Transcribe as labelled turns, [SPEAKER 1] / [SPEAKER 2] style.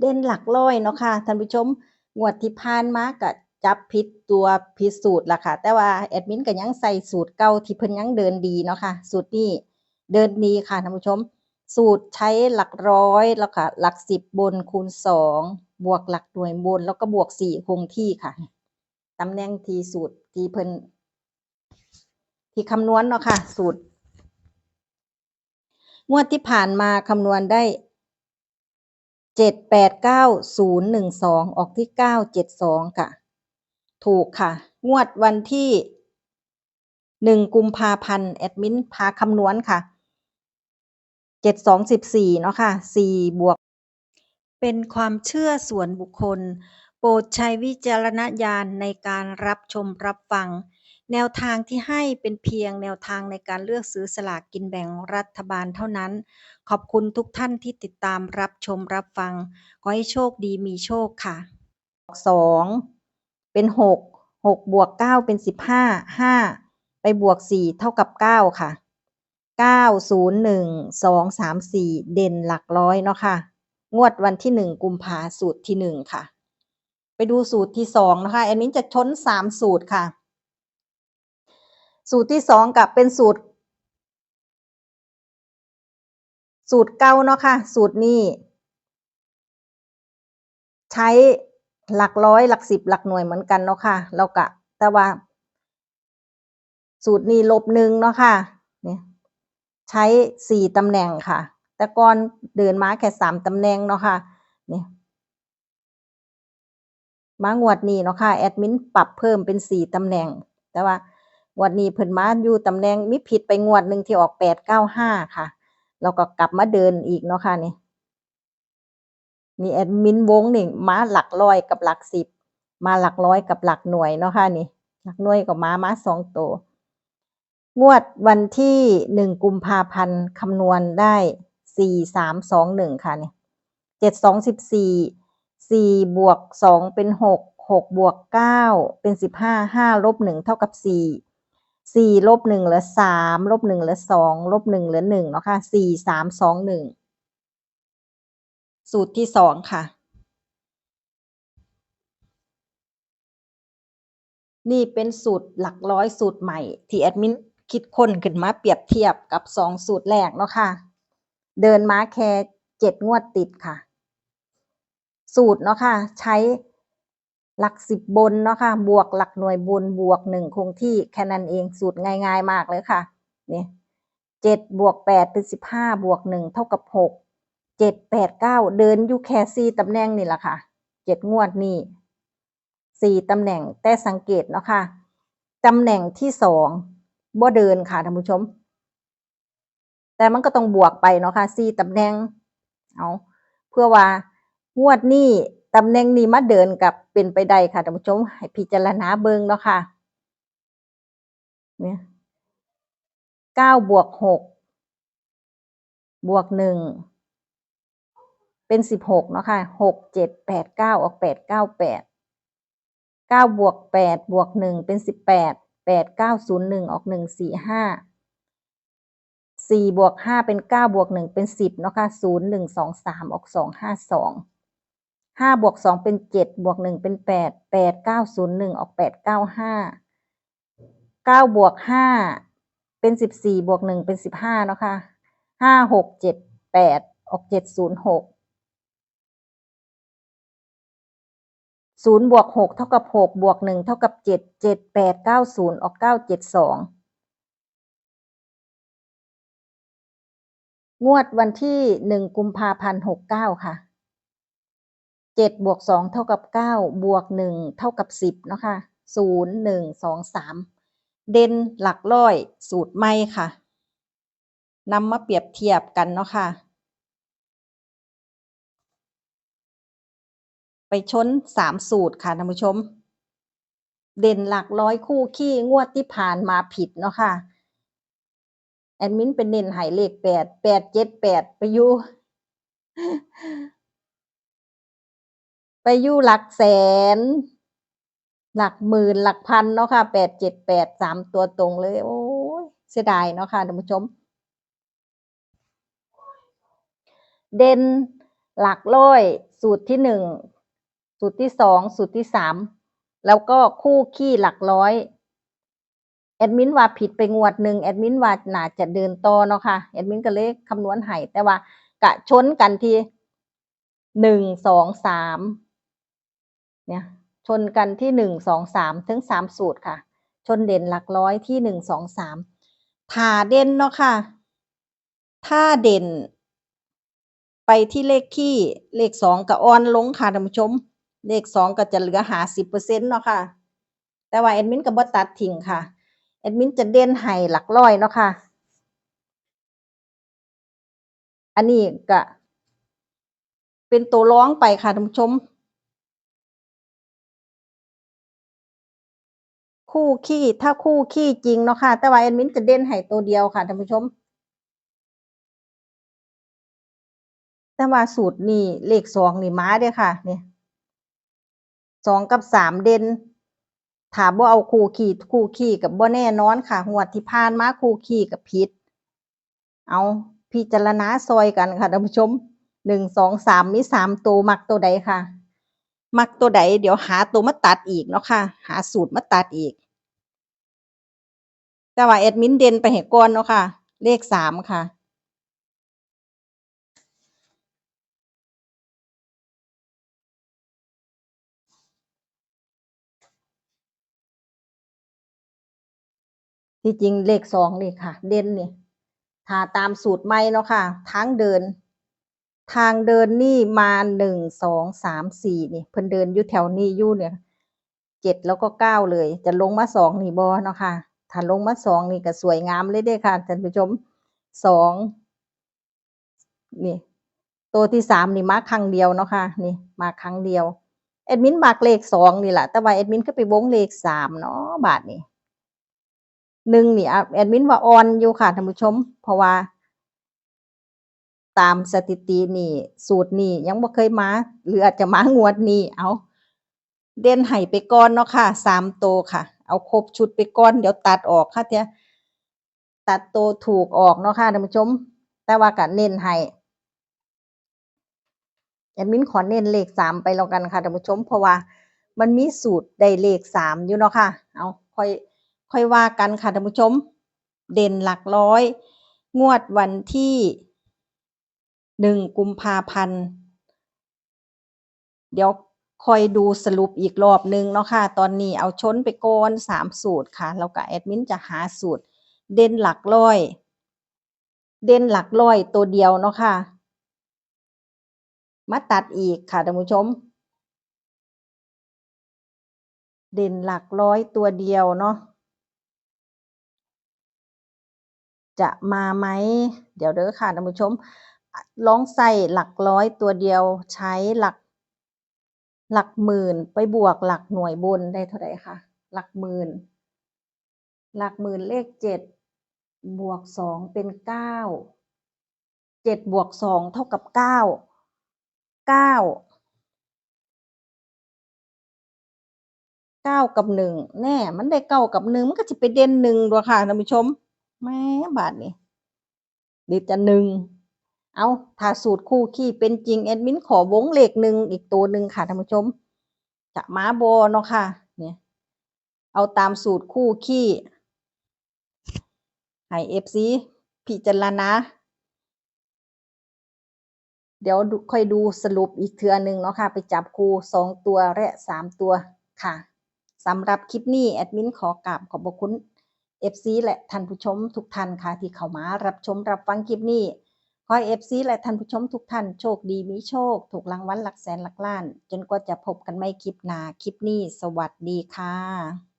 [SPEAKER 1] เด่นหลักร้อยเนาะค่ะท่านผู้ชมงวดที่ผ่านมาก็จับผิดตัวผิดสูตรล่ะค่ะ แต่ว่าแอดมินก็ยังใส่สูตรเก่าที่เพิ่นยังเดินดีเนาะค่ะ สูตรนี้เดินดีค่ะท่านผู้ชม สูตรใช้หลักร้อยแล้วค่ะ หลักสิบบนคูณสองบวกหลักหน่วยบน แล้วก็บวกสี่คงที่ค่ะตำแหน่งที่สูตรที่เพิ่นที่คำนวณเนาะค่ะ สูตรงวดที่ผ่านมาคำนวณได้ เจ็ดแปดเก้าศูนย์หนึ่งสองออกที่เก้าเจ็ดสองค่ะ ถูกค่ะ งวดวันที่หนึ่งกุมภาพันธ์แอดมินพาคำนวณค่ะเจ็ดสองสิบสี่เนาะค่ะสี่บวก เป็นความเชื่อส่วนบุคคล โปรดใช้วิจารณญาณในการรับชมรับฟัง แนวทางที่ให้เป็นเพียงแนวทางในการเลือกซื้อสลากกินแบ่งรัฐบาลเท่านั้น ขอบคุณทุกท่านที่ติดตามรับชมรับฟัง ขอให้โชคดีมีโชคค่ะสองเป็นหกหกบวกเก้าเป็นสิบห้าห้าไปบวกสี่เท่ากับเก้าค่ะเก้าศูนย์หนึ่งสองสามสี่เด่นหลักร้อยเนาะค่ะ งวดวันที่หนึ่งกุมภาสูตรที่หนึ่งค่ะ ไปดูสูตรที่สองนะคะแอดมินจะชนสามสูตรค่ะ สูตรที่สองกับเป็นสูตร สูตรเก้าเนาะค่ะ สูตรนี้ ใช้หลักร้อยหลักสิบหลักหน่วยเหมือนกันเนาะค่ะเรากะ แต่ว่า สูตรนี้ลบหนึ่งเนาะค่ะเนี่ยใช้สี่ตำแหน่งค่ะ แต่ก่อนเดินมาแค่สามตำแหน่งเนาะค่ะเนี่ยมางวดนี้เนาะค่ะแอดมินปรับเพิ่มเป็นสี่ตำแหน่ง แต่ว่า งวดนี้เพิ่นมาอยู่ตำแหน่งมีผิดไปงวดหนึ่งที่ออกแปดเก้าห้าค่ะ แล้วก็กลับมาเดินอีกเนาะค่ะนี่มีแอดมินวงหนี่งมาหลักร้อยกับหลักสิบมาหลักร้อยกับหลักหน่วยเนาะค่ะนี่ หลักหน่วยกับมามาสองตัวงวดวันที่หนึ่งกุมภาพันธ์คำนวณได้สี่สามสองหนึ่งค่ะเนี่ยเจ็ดสองสิบสี่สี่บวกสองเป็นหกหกบวกเก้าเป็นสิบห้าห้าลบหนึ่งเท่ากับสี่ สี่ลบหนึ่งเหลือสามลบหนึ่งเหลือสองลบหนึ่งเหลือหนึ่งเนาะค่ะสี่สามสองหนึ่งสูตรที่สองค่ะ นี่เป็นสูตรหลักร้อยสูตรใหม่ ที่แอดมินคิดค้นขึ้นมาเปรียบเทียบกับสองสูตรแรกเนาะค่ะ เดินมาแค่เจ็ดงวดติดค่ะ สูตรเนาะค่ะ ใช้ หลักสิบบนเนาะค่ะบวกหลักหน่วยบนบวกหนึ่งคงที่แค่นั้นเองสูตรง่ายๆมากเลยค่ะนี่เจ็ดบวกแปดเป็นสิบห้าบวกหนึ่งเท่ากับหกเจ็ดแปดเก้าเดินอยู่แค่สี่ตำแหน่งนี่แหละค่ะเจ็ดงวดนี่สี่ตำแหน่งแต่สังเกตเนาะค่ะตำแหน่งที่สองบ่เดินค่ะท่านผู้ชม แต่มันก็ต้องบวกไปเนาะค่ะสี่ตำแหน่งเอาเพื่อว่างวดนี้ ตำแหน่งนี้มาเดินกับเป็นไปได้ค่ะท่านผู้ชมให้พิจารณาเบิ่งเนาะค่ะเนี่ยเก้าบวกหกบวกหนึ่งเป็นสิบหกเนาะค่ะหกเจ็ดแปดเก้าออกแปดเก้าแปดเก้าบวกแปดบวกหนึ่งเป็นสิบแปดแปดเก้าศูนย์หนึ่งออกหนึ่งสี่ห้าสี่บวกห้าเป็นเก้าบวกหนึ่งเป็นสิบเนาะค่ะศูนย์หนึ่งสองสามออกสองห้าสอง ห้าบวกสองเป็นเจ็ดบวกหนึ่งเป็นแปดแปดเก้าศูนย์หนึ่งออกแปดเก้าห้าเก้าบวกห้าเป็นสิบสี่บวกหนึ่งเป็นสิบห้าเนาะค่ะห้าหกเจ็ดแปดออกเจ็ดศูนย์หกศูนย์บวกหกเท่ากับหกบวกหนึ่งเท่ากับเจ็ดเจ็ดแปดเก้าศูนย์ออกเก้าเจ็ดสองงวดวันที่หนึ่งกุมภาพันธ์หกเก้าค่ะ เจ็ดบวกสองเท่ากับเก้าบวกหนึ่งเท่ากับสิบเนาะค่ะศูนย์หนึ่งสองสามเด่นหลักร้อยสูตรไม่ค่ะนำมาเปรียบเทียบกันเนาะค่ะ ไปชนสามสูตรค่ะท่านผู้ชม เด่นหลักร้อยคู่ขี้งวดที่ผ่านมาผิดเนาะค่ะแอดมินเป็นเน้นหายเลขแปดแปดเจ็ดแปดไปอยู่ ไปอยู่หลักแสน หลักหมื่นหลักพันเนาะค่ะแปดเจ็ดแปดสามตัวตรงเลย โอ้ยเสียดายเนาะค่ะท่านผู้ชม เด่นหลักร้อย สูตรที่หนึ่งสูตรที่สองสูตรที่สามแล้วก็คู่ขี้หลักร้อยแอดมินว่าผิดไปงวดหนึ่งแอดมินว่าน่าจะเดินต่อเนาะค่ะแอดมินก็เลยคำนวณให้แต่ว่ากะชนกันที่หนึ่งสองสาม เนี่ยชนกันที่หนึ่งสองสามถึงสามสูตรค่ะ ชนเด่นหลักร้อยที่หนึ่งสองสามถ้าเด่นเนาะค่ะ ถ้าเด่น ไปที่เลขขี้เลขสองก็อ่อนลงค่ะท่านผู้ชม เลขสองก็จะเหลือหาสิบเปอร์เซ็นต์เนาะค่ะ แต่ว่าแอดมินก็บ่ตัดทิ้งค่ะแอดมินจะเด่นให้หลักร้อยเนาะค่ะ อันนี้ก็เป็นตัวร้องไปค่ะท่านผู้ชม คู่ขี้ถ้าคู่ขี้จริงเนาะค่ะ แต่ว่าแอดมินจะเด่นให้ตัวเดียวค่ะท่านผู้ชม แต่ว่าสูตรนี่เลขสองนี่มาเด้ค่ะเนี่ยสองกับสามเด่นถามว่าเอาคู่ขี้คู่ขี้กับบ่แน่นอนค่ะงวที่ผ่านมาคู่ขี้กับผิดเอาพิจารณาซอยกันค่ะท่านผู้ชมหนึ่งสองสามมีสามตัวมักตัวใดค่ะ มักตัวใดเดี๋ยวหาตัวมาตัดอีกเนาะค่ะ หาสูตรมาตัดอีก แต่ว่าแอดมินเด่นไปให้ก่อนเนาะค่ะ เลขสามค่ะ ที่จริงเลขสองนี่ค่ะ เด่นนี่ถ้าตามสูตรไม่เนาะค่ะทางเดิน ทางเดินนี่มาหนึ่งสองสามสี่นี่ เพิ่นเดินอยู่แถวนี้อยู่เนี่ยเจ็ดแล้วก็เก้าเลย จะลงมาสองนี่บอเนาะค่ะถ้าลงมาสองนี่ก็สวยงามเลยเด้ค่ะท่านผู้ชมสองนี่ ตัวที่สามนี่มาครั้งเดียวเนาะค่ะ นี่มาครั้งเดียวแอดมินมักเลขสองนี่แหละแต่ว่าแอดมินก็ไปวงเลขสามเนาะบาทนี่หนึ่งนี่แอดมินว่าออนอยู่ค่ะท่านผู้ชม เพราะว่า ตามสถิตินี่ สูตรนี่ยังบ่เคยมา หรืออาจจะมางวดนี้เอาเด่นให้ไปก่อนเนาะค่ะสามโตค่ะ เอาครบชุดไปก่อนเดี๋ยวตัดออกค่ะเทียตัดโตถูกออกเนาะค่ะท่านผู้ชม แต่ว่าก็เน้นให้แอดมินขอเน้นเลขสามไปแล้วกันค่ะท่านผู้ชม เพราะว่ามันมีสูตรได้เลขสามอยู่เนาะค่ะ เอาค่อยค่อยว่ากันค่ะท่านผู้ชม เด่นหลักร้อย งวดวันที่ หนึ่งกุมภาพันธ์ เดี๋ยวคอยดูสรุปอีกรอบหนึ่งเนาะค่ะ ตอนนี้เอาชนไปก่อนสามสูตรค่ะ แล้วก็แอดมินจะหาสูตร เด่นหลักร้อย เด่นหลักร้อยตัวเดียวเนาะค่ะ มาตัดอีกค่ะท่านผู้ชม เด่นหลักร้อยตัวเดียวเนาะ จะมาไหม เดี๋ยวเด้อค่ะท่านผู้ชม ลองใส่หลักร้อยตัวเดียว ใช้หลัก หลักหมื่นไปบวกหลักหน่วยบนได้เท่าไหร่คะหลักหมื่น หลักหมื่นเลขเจ็ดบวกสองเป็นเก้าเจ็ดบวกสองเท่ากับเก้าเก้าเก้ากับหนึ่งแน่ มันได้เก้ากับหนึ่งมันก็จะไปเด่นหนึ่งด้วยค่ะท่านผู้ชมแม่บาทนี่หรือจะหนึ่ง เอาถ้าสูตรคู่ขี้เป็นจริงแอดมินขอวงเลขหนึ่งอีกตัวหนึ่งค่ะท่านผู้ชม จะมาโบเนาะค่ะ เนี่ย เอาตามสูตรคู่ขี้ให้เอฟซีพิจารณาเดี๋ยวค่อยดูสรุปอีกเทือหนึ่งเนาะค่ะ ไปจับคู่สองตัวและสามตัวค่ะสำหรับคลิปนี้ แอดมินขอกราบขอบพระคุณ FC และท่านผู้ชมทุกท่านค่ะ ที่เข้ามารับชมรับฟังคลิปนี้ ขอให้ FC และท่านผู้ชมทุกท่านโชคดีมีโชค ถูกรางวัลหลักแสนหลักล้าน จนกว่าจะพบกันไม่คลิปหนาคลิปนี้ สวัสดีค่ะ